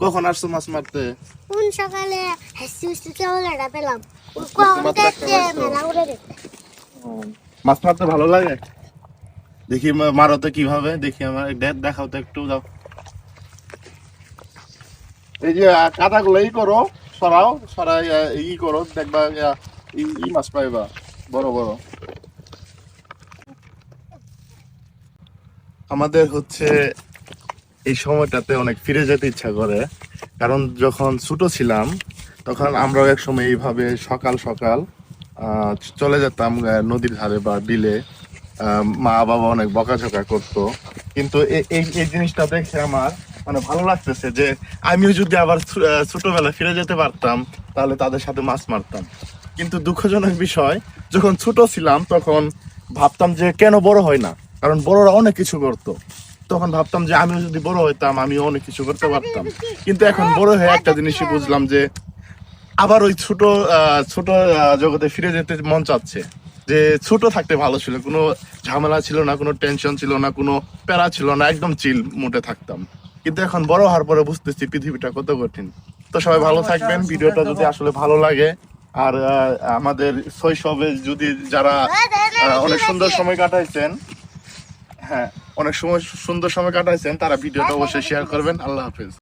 কখন আসছো মাছ মারতে? কোন সকালে? হাসি হাসি কেবলটা পেলাম। কখন দেখতে মেলা উড়ে দেখতে মাছ মারতে ভালো লাগে? দেখি মা- মারো তো কীভাবে? দেখি আমার দেখাও তো একটু দাও এই যে আহ, কাদাগুলো ই করো সরাও সরাই ই করো দেখবা ই মাছ পাইবা বড় বড়। আমাদের হচ্ছে এই সময়টাতে অনেক ফিরে যেতে ইচ্ছা করে। কারণ যখন ছোট ছিলাম তখন আমরাও এক সময় এইভাবে সকাল সকাল চলে যেতাম নদীর ধারে বা বিলে। মা বাবা অনেক বকাঝকা করতো। কিন্তু এই এই জিনিসটা দেখে আমার মানে ভালো লাগতেছে যে আমিও যদি আবার ছো- আহ, ছোটবেলায় ফিরে যেতে পারতাম তাহলে তাদের সাথে মাছ মারতাম। কিন্তু দুঃখজনক বিষয় যখন ছোট ছিলাম তখন ভাবতাম যে কেন বড় হয় না? কারণ বড়রা অনেক কিছু করতো। তখন ভাবতাম যে আমিও যদি বড় হইতাম আমিও অনেক কিছু করতে পারতাম। কিন্তু এখন বড় হয়ে একটা জিনিসই বুঝলাম যে আবার ওই ছোট ছোট জগতে ফিরে যেতে মন চাচ্ছে। যে ছোট থাকতে ভালো ছিল কোনো ঝামেলা ছিল না কোনো টেনশন ছিল না কোনো প্যারা ছিল না একদম চিল মোটে থাকতাম। কিন্তু এখন বড় হওয়ার পরে বুঝতেছি পৃথিবীটা কত কঠিন। তো সবাই ভালো থাকবেন ভিডিওটা যদি আসলে ভালো লাগে। আর আমাদের শৈশবে যদি যারা অনেক সুন্দর সময় কাটাইছেন হ্যাঁ অনেক সময় সুন্দর সময় কাটাইছেন তারা ভিডিওটা অবশ্যই শেয়ার করবেন। আল্লাহ হাফেজ।